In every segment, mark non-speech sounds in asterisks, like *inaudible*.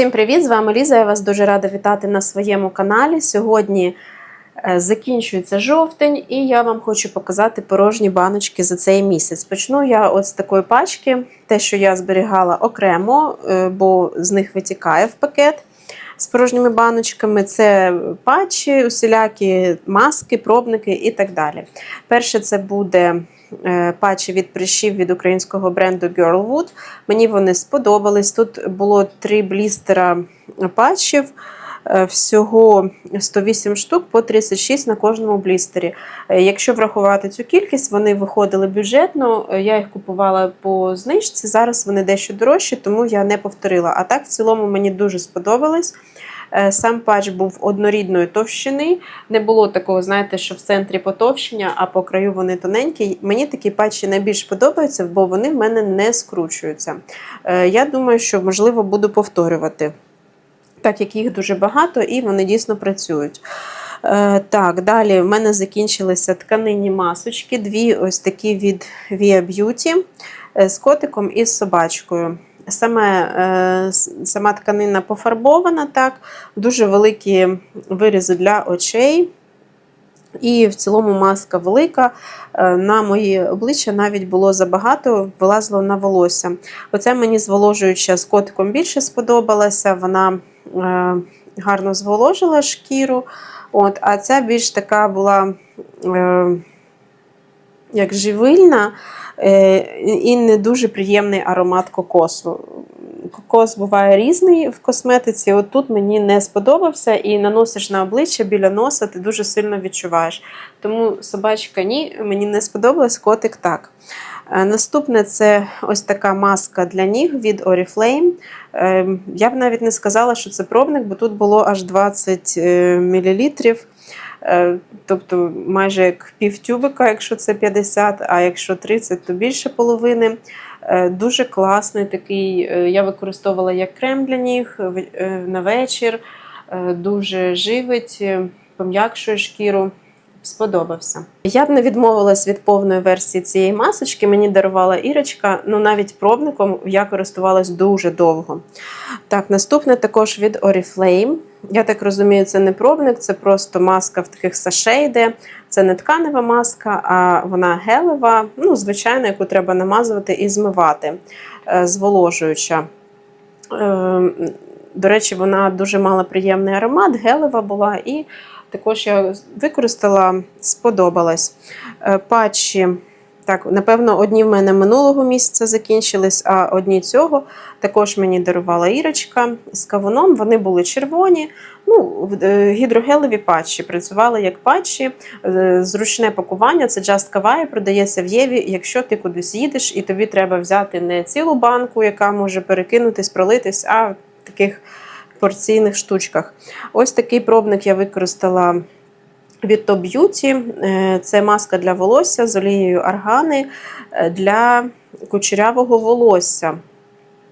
Всім привіт! З вами Ліза. Я вас дуже рада вітати на своєму каналі. Сьогодні е, закінчується жовтень, і я вам хочу показати порожні баночки за цей місяць. Почну я от з такої пачки, те, що я зберігала окремо, е, бо з них витікає в пакет. З порожніми баночками це патчі, усілякі маски, пробники і так далі. Перше, це буде патчі від прищів від українського бренду Girlwood. Мені вони сподобались. Тут було три блістера патчів. е, Всього 108 штук по 36 на кожному блістері. Е, Якщо врахувати цю кількість, вони виходили бюджетно. Е, Я їх купувала по знижці. Зараз вони дещо дорожчі, тому я не повторила. А так, в цілому, мені дуже сподобалось. Е, Сам патч був однорідної товщини. Не було такого, знаєте, що в центрі потовщення, а по краю вони тоненькі. Мені такі патчі найбільш подобаються, бо вони в мене не скручуються. Е, Я думаю, що можливо буду повторювати, так як їх дуже багато і вони дійсно працюють. Е, Так, далі в мене закінчилися тканинні масочки, дві ось такі від Via Beauty з котиком і з собачкою. Саме, е, сама тканина пофарбована, так, дуже великі вирізи для очей. І в цілому маска велика. Е, На моє обличчя навіть було забагато, вилазило на волосся. Оце мені зволожуюча з котиком більше сподобалася. Вона е, гарно зволожила шкіру. От, а ця більш така була як живильна е, і не дуже приємний аромат кокосу. Кокос буває різний в косметиці. От тут мені не сподобався, і наносиш на обличчя біля носа, ти дуже сильно відчуваєш. Тому собачка ні, мені не сподобалась, котик так. Е, Наступне це ось така маска для ніг від Oriflame. Е, Я б навіть не сказала, що це пробник, бо тут було аж 20 мл. Тобто майже як пів тюбика, якщо це 50, а якщо 30, то більше половини. Е, Дуже класний такий. е, Я використовувала як крем для ніг е, на вечір. Е, Дуже живить, е, пом'якшує шкіру. Сподобався. Я б не відмовилась від повної версії цієї масочки. Мені дарувала Ірочка. Ну навіть пробником я користувалась дуже довго. Так, наступне також від Oriflame. Я так розумію, це не пробник, це просто маска в таких саше йде. Це не тканева маска, а вона гелева, ну, звичайна, яку треба намазувати і змивати, е, зволожуюча. Е, До речі, вона дуже мала приємний аромат, гелева була, і також я використала, сподобалась. Е, Патчі. Так, напевно, одні в мене минулого місяця закінчились, а одні цього також мені дарувала Ірочка з кавуном. Вони були червоні. Ну, е, гідрогелеві патчі працювали як патчі. Е, Зручне пакування це Just Kawaii, продається в Єві. Якщо ти кудись їдеш і тобі треба взяти не цілу банку, яка може перекинутись, пролитись, а таких порційних штучках. Ось такий пробник я використала від Top Beauty. Е, Це маска для волосся з олією аргани е, для кучерявого волосся.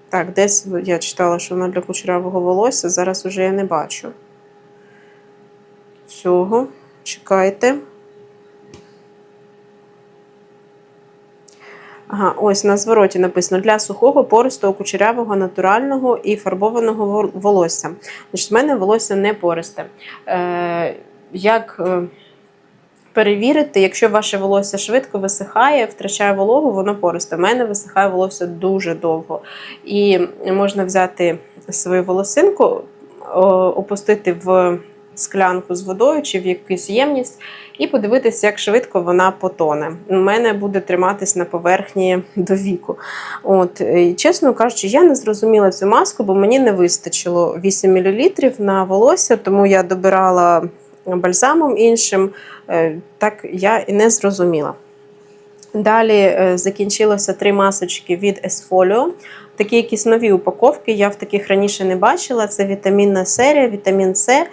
Так, десь я читала, що вона для кучерявого волосся. Зараз уже я не бачу. Цього. Чекайте. Ага, ось на звороті написано для сухого, пористого, кучерявого, натурального і фарбованого волосся. Значить, в мене волосся не пористе. Е, як е, перевірити, якщо ваше волосся швидко висихає, втрачає вологу, воно пористе. У мене висихає волосся дуже довго. І можна взяти свою волосинку, опустити в склянку з водою чи в якусь ємність, і подивитися, як швидко вона потоне. У мене буде триматись на поверхні до віку. От, і, чесно кажучи, я не зрозуміла цю маску, бо мені не вистачило 8 мл на волосся, тому я добирала бальзамом іншим. Е, Так я і не зрозуміла. Далі е, закінчилося три масочки від Esfolio. Такі якісь нові упаковки. Я в таких раніше не бачила. Це вітамінна серія, вітамін С,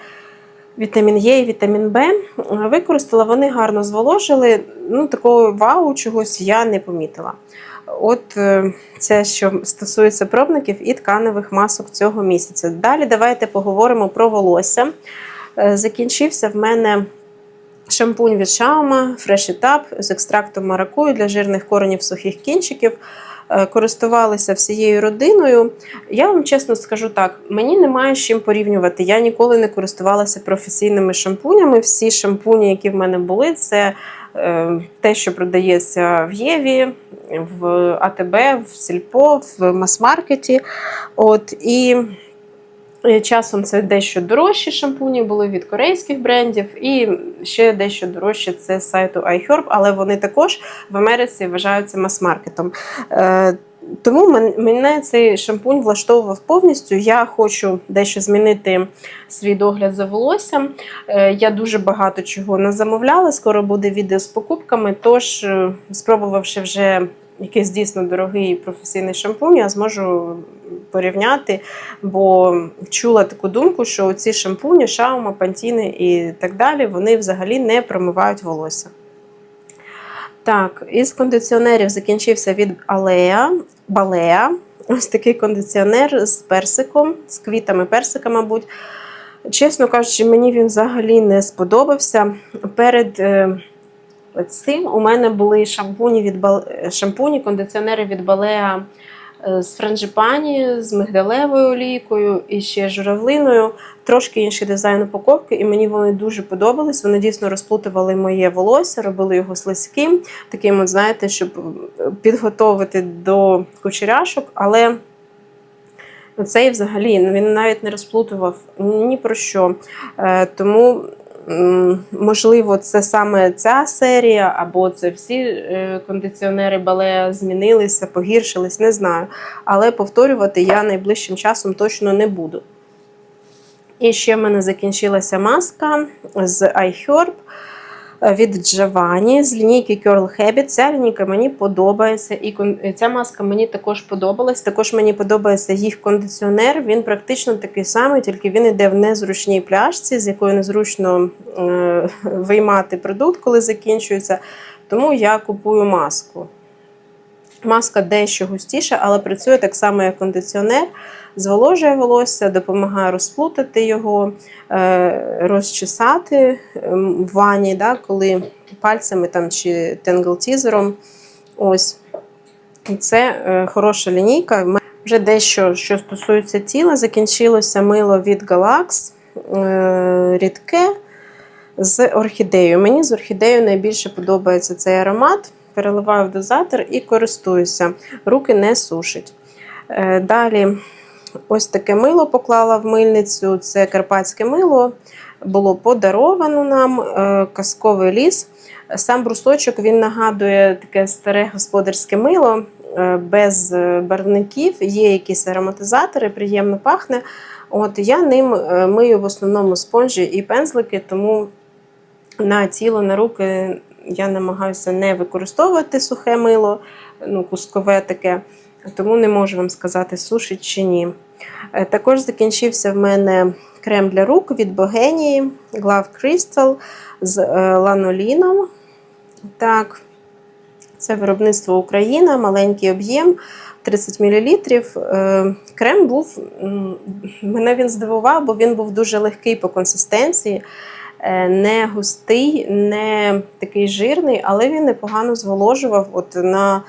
вітамін Е і вітамін Б. Використала, вони гарно зволожили. Ну, такого вау, чогось я не помітила. От е, це, що стосується пробників і тканевих масок цього місяця. Далі давайте поговоримо про волосся. Е, Закінчився в мене шампунь від Xiaoma Fresh It з екстрактом маракую для жирних коренів сухих кінчиків. Е, користувалися всією родиною. Я вам чесно скажу так: мені немає з чим порівнювати. Я ніколи не користувалася професійними шампунями. Всі шампуні, які в мене були, це е, те, що продається в Єві, в АТБ, в Сільпо, в мас-маркеті. От і. Е, Часом це дещо дорожчі шампуні були від корейських брендів, і ще дещо дорожче це з сайту iHerb, але вони також в Америці вважаються мас-маркетом. Е, Тому мене цей шампунь влаштовував повністю. Я хочу дещо змінити свій догляд за волоссям. Е, Я дуже багато чого не замовляла. Скоро буде відео з покупками. Тож, спробувавши вже якийсь дійсно дорогий професійний шампунь, я зможу порівняти, бо чула таку думку, що ці шампуні, шаума, пантіни і так далі, вони взагалі не промивають волосся. Так, із кондиціонерів закінчився від Алея, Балея. Ось такий кондиціонер з персиком, з квітами персика, мабуть. Чесно кажучи, мені він взагалі не сподобався. Перед е, цим у мене були шампуні, від шампуні кондиціонери від Балея е, з франжипані, з мигдалевою олійкою і ще журавлиною. Трошки інший дизайн упаковки, і мені вони дуже подобались. Вони дійсно розплутували моє волосся, робили його слизьким, таким, от, знаєте, щоб е, підготовити до кучеряшок, але. Цей взагалі він навіть не розплутував ні про що. Е, тому, можливо, це саме ця серія, або це всі е, кондиціонери бале змінилися, погіршились, не знаю. Але повторювати я найближчим часом точно не буду. І ще в мене закінчилася маска з iHerb від Giovanni з лінійки Curl Habit. Ця лінійка мені подобається, і і ця маска мені також подобалась. Також мені подобається їх кондиціонер. Він практично такий самий, тільки він йде в незручній пляшці, з якою незручно е, *laughs* виймати продукт, коли закінчується. Тому я купую маску. Маска дещо густіша, але працює так само, як кондиціонер. Зволожує волосся, допомагає розплутати його, е, розчесати ем, в ванні, да, коли пальцями там, чи тенгл-тізером. Ось. Це е, хороша лінійка. Вже дещо, що стосується тіла, закінчилося мило від Galax е, рідке з орхідеєю. Мені з орхідеєю найбільше подобається цей аромат. Переливаю в дозатор і користуюся. Руки не сушить. Далі ось таке мило поклала в мильницю. Це карпатське мило. Було подаровано нам е, казковий ліс. Сам брусочок він нагадує таке старе господарське мило е, без е, барвників. Є якісь ароматизатори, приємно пахне. От я ним мию в основному спонжі і пензлики, тому на тіло, на руки я намагаюся не використовувати сухе мило, ну, кускове таке, тому не можу вам сказати, сушить чи ні. Е, Також закінчився в мене крем для рук від Богенії Glove Crystal з е, ланоліном. Так, це виробництво Україна, маленький об'єм. 30 мл. Крем був, мене він здивував, бо він був дуже легкий по консистенції, е, не густий, не такий жирний, але він непогано зволожував. От на е,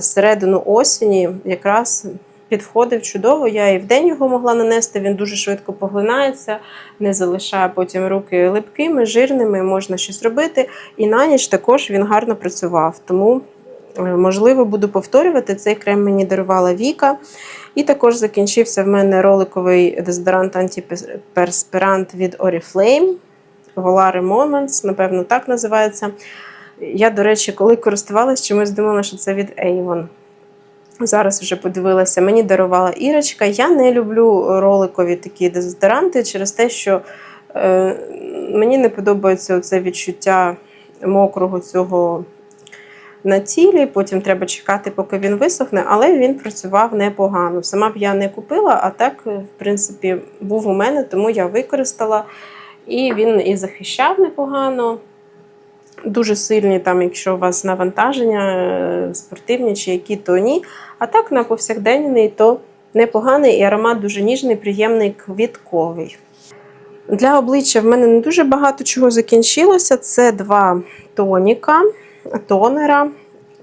середину осені якраз підходив чудово. Я і вдень його могла нанести, він дуже швидко поглинається, не залишає потім руки липкими, жирними, можна щось робити. І на ніч також він гарно працював. Тому Е, Можливо, буду повторювати. Цей крем мені дарувала Віка. І також закінчився в мене роликовий дезодорант антиперспірант від Oriflame. Volare Moments, напевно, так називається. Я, до речі, коли користувалась, чомусь думала, що це від Avon. Зараз вже подивилася, мені дарувала Ірочка. Я не люблю роликові такі дезодоранти через те, що е, мені не подобається це відчуття мокрого цього на тілі, потім треба чекати, поки він висохне, але він працював непогано. Сама б я не купила, а так, в принципі, був у мене, тому я використала. І він і захищав непогано. Дуже сильні, там, якщо у вас навантаження е, спортивні чи які, то ні. А так на повсякденний, то непоганий і аромат дуже ніжний, приємний, квітковий. Для обличчя в мене не дуже багато чого закінчилося. Це два тоніка, тонера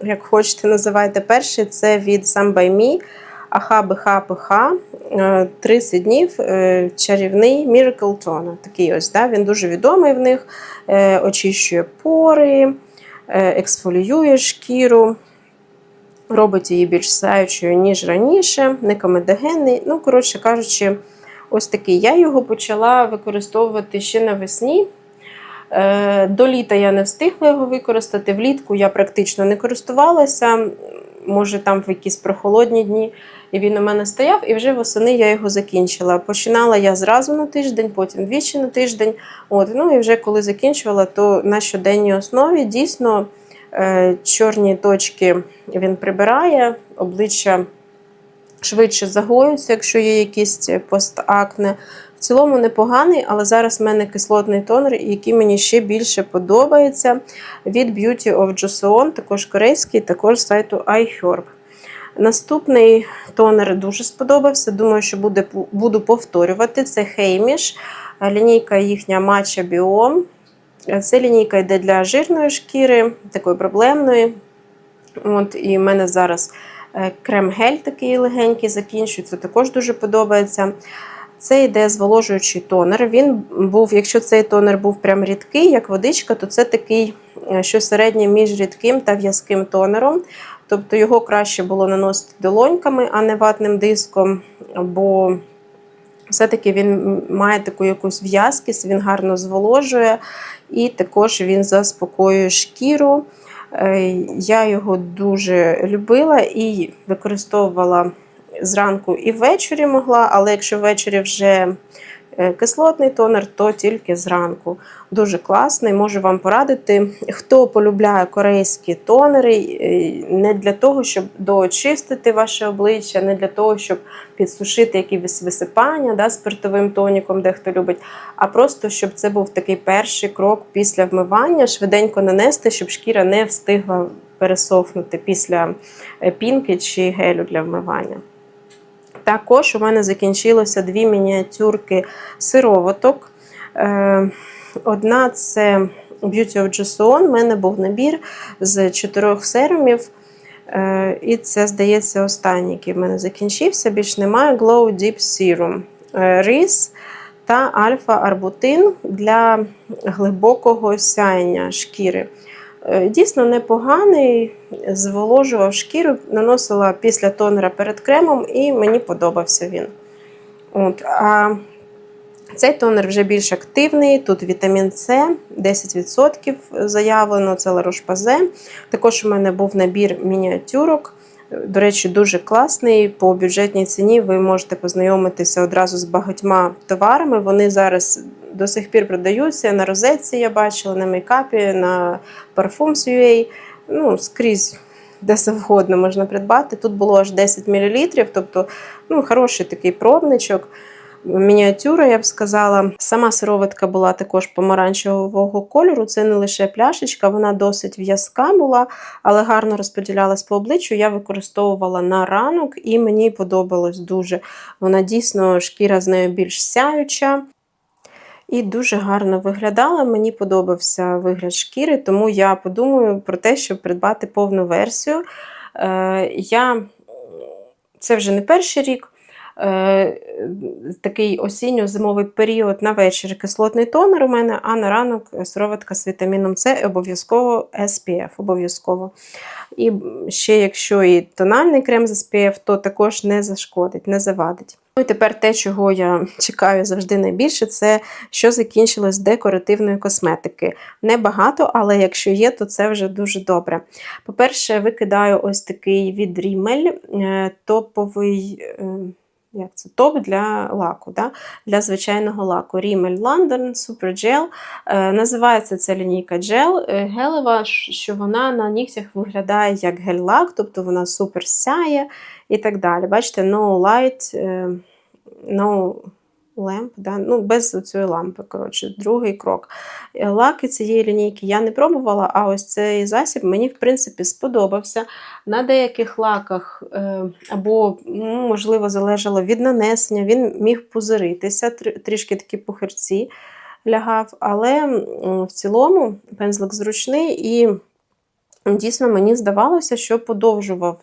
як хочете, називайте. Перший це від Some By Me. Аха БХ ПХ. Е, 30 днів е, чарівний Miracle Tone. Такий ось, да? Він дуже відомий в них. Е, Очищує пори, е, ексфоліює шкіру. Робить її більш сяючою, ніж раніше, не комедогенний. Ну, коротше кажучи, ось такий. Я його почала використовувати ще навесні. До літа я не встигла його використати. Влітку я практично не користувалася. Може, там в якісь прохолодні дні. І він у мене стояв, і вже восени я його закінчила. Починала я зразу на тиждень, потім двічі на тиждень. От, ну і вже коли закінчувала, то на щоденній основі дійсно е, чорні точки він прибирає, обличчя швидше загоюються, якщо є якісь постакне. Цілому непоганий, але зараз в мене кислотний тонер, який мені ще більше подобається. Від Beauty of Joseon, також корейський, також з сайту iHerb. Наступний тонер дуже сподобався. Думаю, що буде, буду повторювати. Це Хейміш, лінійка їхня Matcha Biome. Це лінійка йде для жирної шкіри, такої проблемної. От, І в мене зараз е, крем-гель такий легенький закінчується, також дуже подобається. Це йде зволожуючий тонер. Він був, якщо цей тонер був прям рідкий, як водичка, то це такий, е, що середнє між рідким та в'язким тонером. Тобто його краще було наносити долоньками, а не ватним диском, бо все-таки він має таку якусь в'язкість, він гарно зволожує і також він заспокоює шкіру. Е, Я його дуже любила і використовувала зранку і ввечері могла, але якщо ввечері вже е, кислотний тонер, то тільки зранку. Дуже класний, можу вам порадити. Хто полюбляє корейські тонери, е, не для того, щоб доочистити ваше обличчя, не для того, щоб підсушити якісь висипання да, спиртовим тоніком, дехто любить, а просто щоб це був такий перший крок після вмивання, швиденько нанести, щоб шкіра не встигла пересохнути після е, пінки чи гелю для вмивання. Також у мене закінчилося дві мініатюрки сироваток. Е, Одна це Beauty of Joseon. У мене був набір з чотирьох серумів. Е, І це, здається, останній, який в мене закінчився. Більш немає. Glow Deep Serum. Е, Рис та альфа-арбутин для глибокого сяєння шкіри. Е, Дійсно непоганий, зволожував шкіру, наносила після тонера перед кремом, і мені подобався він. От, а цей тонер вже більш активний. Тут вітамін С, 10% заявлено, це Ларош-Пазе. Також у мене був набір мініатюрок. До речі, дуже класний. По бюджетній ціні ви можете познайомитися одразу з багатьма товарами. Вони зараз до сих пір продаються. На розетці я бачила, на мейкапі, на Parfums.ua. Ну, скрізь. Де завгодно можна придбати. Тут було аж 10 мл, тобто ну, хороший такий пробничок. Мініатюра, я б сказала. Сама сироватка була також помаранчевого кольору. Це не лише пляшечка, вона досить в'язка була, але гарно розподілялась по обличчю. Я використовувала на ранок і мені подобалось дуже. Вона дійсно шкіра з нею більш сяюча. І дуже гарно виглядала. Мені подобався вигляд шкіри, тому я подумаю про те, щоб придбати повну версію. Е, я... Це вже не перший рік. Е, такий осінньо-зимовий період на вечір кислотний тонер у мене, а на ранок сироватка з вітаміном С обов'язково SPF. обов'язково. І ще якщо і тональний крем з SPF, то також не зашкодить, не завадить. Ну і тепер те, чого я чекаю завжди найбільше, це що закінчилось декоративної косметики. Небагато, але якщо є, то це вже дуже добре. По-перше, викидаю ось такий від Rimmel е, топовий. Як це топ для лаку, да? для звичайного лаку. Rimmel London Super Gel. Е, називається ця лінійка Gel е, гелева, що вона на нігтях виглядає як гель-лак, тобто вона супер сяє і так далі. Бачите, no light, е, no lamp, да? ну, без цієї лампи. коротше, Другий крок. Е, Лаки цієї лінійки я не пробувала, а ось цей засіб мені, в принципі, сподобався. На деяких лаках, е, або, ну, можливо, залежало від нанесення, він міг пузиритися, трішки такі пухирці лягав, але в цілому пензлик зручний і Дійсно, мені здавалося, що подовжував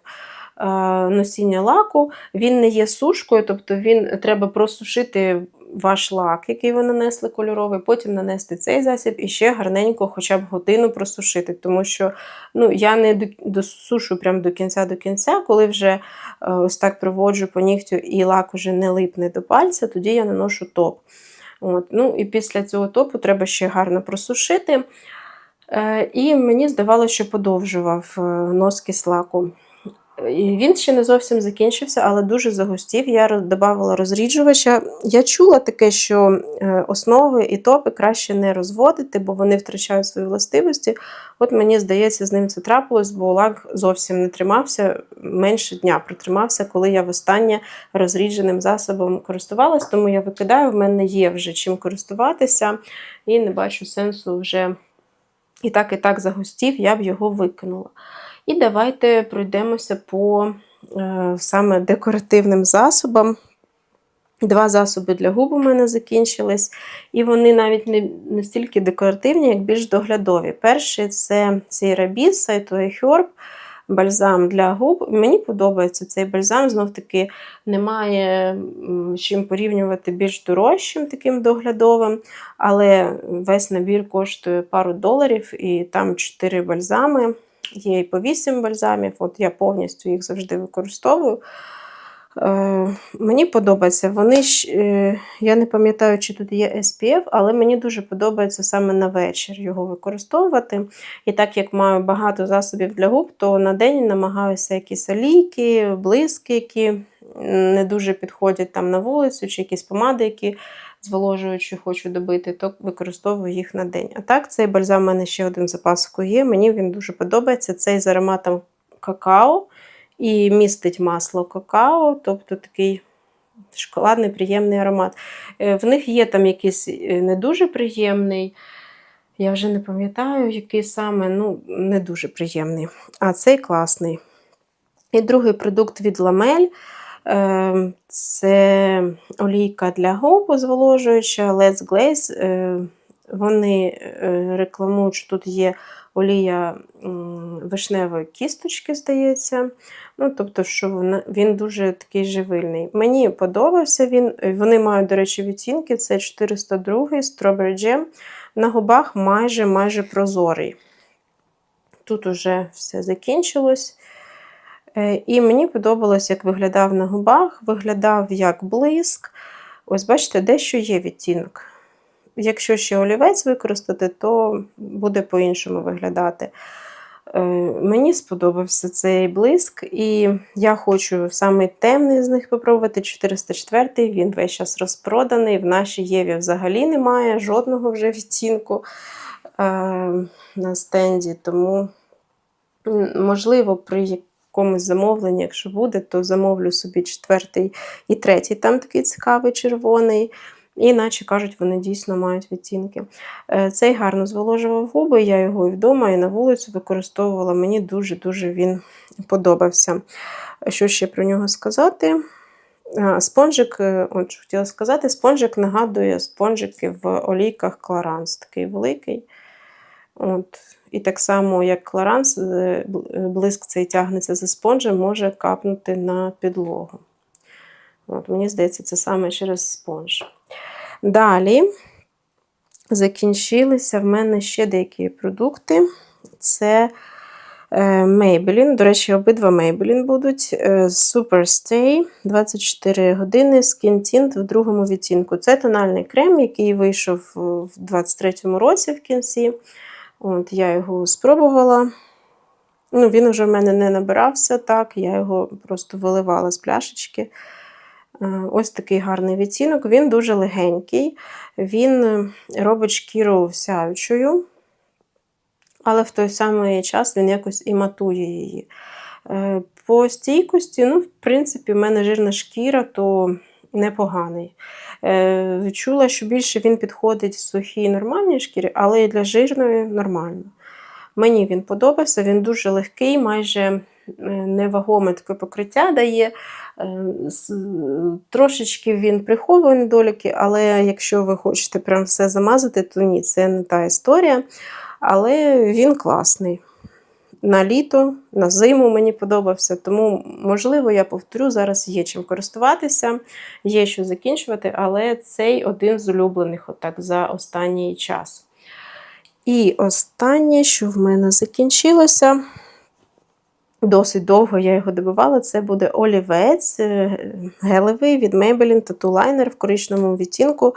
носіння лаку. Він не є сушкою, тобто він треба просушити ваш лак, який ви нанесли кольоровий, потім нанести цей засіб і ще гарненько, хоча б годину просушити. Тому що ну, я не досушу прям до кінця до кінця, коли вже е, ось так приводжу по нігтю і лак уже не липне до пальця, тоді я наношу топ. От. Ну, і після цього топу треба ще гарно просушити. Е, І мені здавалося, що подовжував е, носкіс лаку. І він ще не зовсім закінчився, але дуже загустів. Я додавала розріджувача. Я чула таке, що е, основи і топи краще не розводити, бо вони втрачають свої властивості. От мені здається, з ним це трапилось, бо лак зовсім не тримався, менше дня протримався, коли я востаннє розрідженим засобом користувалась, тому я викидаю, в мене є вже чим користуватися, і не бачу сенсу вже і так, і так загустів, я б його викинула. І давайте пройдемося по е, саме декоративним засобам. Два засоби для губ у мене закінчились, і вони навіть не, не стільки декоративні, як більш доглядові. Перший це цей Рабіс Saitoe Herb, бальзам для губ. Мені подобається цей бальзам. Знов таки немає чим порівнювати більш дорожчим таким доглядовим, але весь набір коштує пару доларів, і там 4 бальзами. Є і по 8 бальзамів, от я повністю їх завжди використовую. Е, мені подобається. Вони ж, е, я не пам'ятаю, чи тут є SPF, але мені дуже подобається саме на вечір його використовувати. І так як маю багато засобів для губ, то на день намагаюся якісь олійки, блиски, які не дуже підходять там на вулицю, чи якісь помади, які зволожуючи хочу добити, то використовую їх на день. А так, цей бальзам у мене ще один запаску є. Мені він дуже подобається. Цей з ароматом какао і містить масло какао, тобто такий шоколадний приємний аромат. Е, В них є там якийсь е, не дуже приємний. Я вже не пам'ятаю, який саме, ну, не дуже приємний. А цей класний. І другий продукт від Ламель. Е, Це олійка для губ зволожуюча Let's Glaze. Е, Вони е, рекламують, що тут є олія вишневої кісточки, здається. Ну, тобто, що він дуже такий живильний. Мені подобався він. Вони мають, до речі, відтінки. Це 402 Strawberry Jam. На губах майже майже прозорий. Тут уже все закінчилось. Е, І мені подобалось, як виглядав на губах, виглядав як блиск. Ось, бачите, дещо є відтінок. Якщо ще олівець використати, то буде по-іншому виглядати. Е, Мені сподобався цей блиск, і я хочу саме темний з них попробувати 404 Він весь час розпроданий. В нашій Єві взагалі немає жодного вже відтінку е, на стенді. Тому, можливо, при якомусь замовленні, якщо буде, то замовлю собі четвертий і третій. Там такий цікавий червоний. І, наче кажуть, вони дійсно мають відтінки. Е, Цей гарно зволожував губи, я його і вдома, і на вулицю використовувала. Мені дуже-дуже він подобався. Що ще про нього сказати? Спонжик, е, от хотіла сказати, спонжик нагадує спонжики в олійках Кларанс, такий великий. От. І так само, як Кларанс, е, блиск цей тягнеться за спонжем, може капнути на підлогу. От, мені здається, це саме через спонж. Далі закінчилися в мене ще деякі продукти. Це е, Maybelline. До речі, обидва Maybelline будуть. Е, Superstay 24 години Skin Tint в другому відтінку. Це тональний крем, який вийшов в 23-му році в кінці. От, я його спробувала. Ну, він вже в мене не набирався так, я його просто виливала з пляшечки. Е, Ось такий гарний відтінок. Він дуже легенький, він е, робить шкіру сяючою, але в той самий час він якось і матує її. Е, По стійкості, ну, в принципі, в мене жирна шкіра, то непоганий. Е, Відчула, що більше він підходить сухій нормальній шкірі, але і для жирної нормально. Мені він подобався, він дуже легкий, майже е, невагоме таке покриття дає. Е, Трошечки він приховує недоліки, але якщо ви хочете прям все замазати, то ні, це не та історія. Але він класний. На літо, на зиму мені подобався. Тому, можливо, я повторю, зараз є чим користуватися, є що закінчувати, але цей один з улюблених отак за останній час. І останнє, що в мене закінчилося, досить довго я його добивала, це буде олівець е, гелевий від Maybelline Tattoo Liner в коричневому відтінку.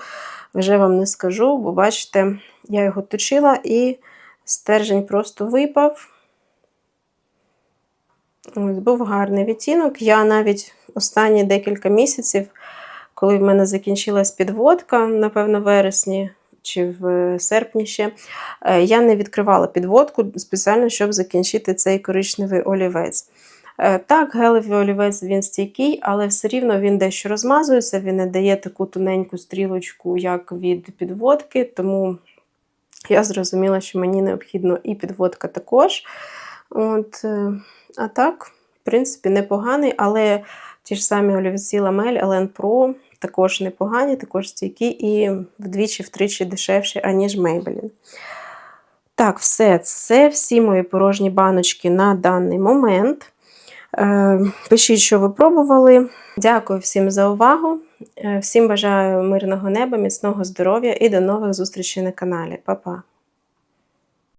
Вже вам не скажу, бо бачите, я його точила і стержень просто випав. Був гарний відтінок. Я навіть останні декілька місяців, коли в мене закінчилась підводка, напевно, в вересні чи в е, серпні ще, е, я не відкривала підводку спеціально, щоб закінчити цей коричневий олівець. Е, Так, гелевий олівець він стійкий, але все рівно він дещо розмазується, він не дає таку тоненьку стрілочку, як від підводки, тому я зрозуміла, що мені необхідно і підводка також. От, е, а так, в принципі, непоганий, але ті ж самі олівці Ламель Елен Pro також непогані, також стійкі і вдвічі-втричі дешевші, аніж Maybelline. Так, все, це всі мої порожні баночки на даний момент. Е, Пишіть, що ви пробували. Дякую всім за увагу. Е, Всім бажаю мирного неба, міцного здоров'я і до нових зустрічей на каналі. Па-па!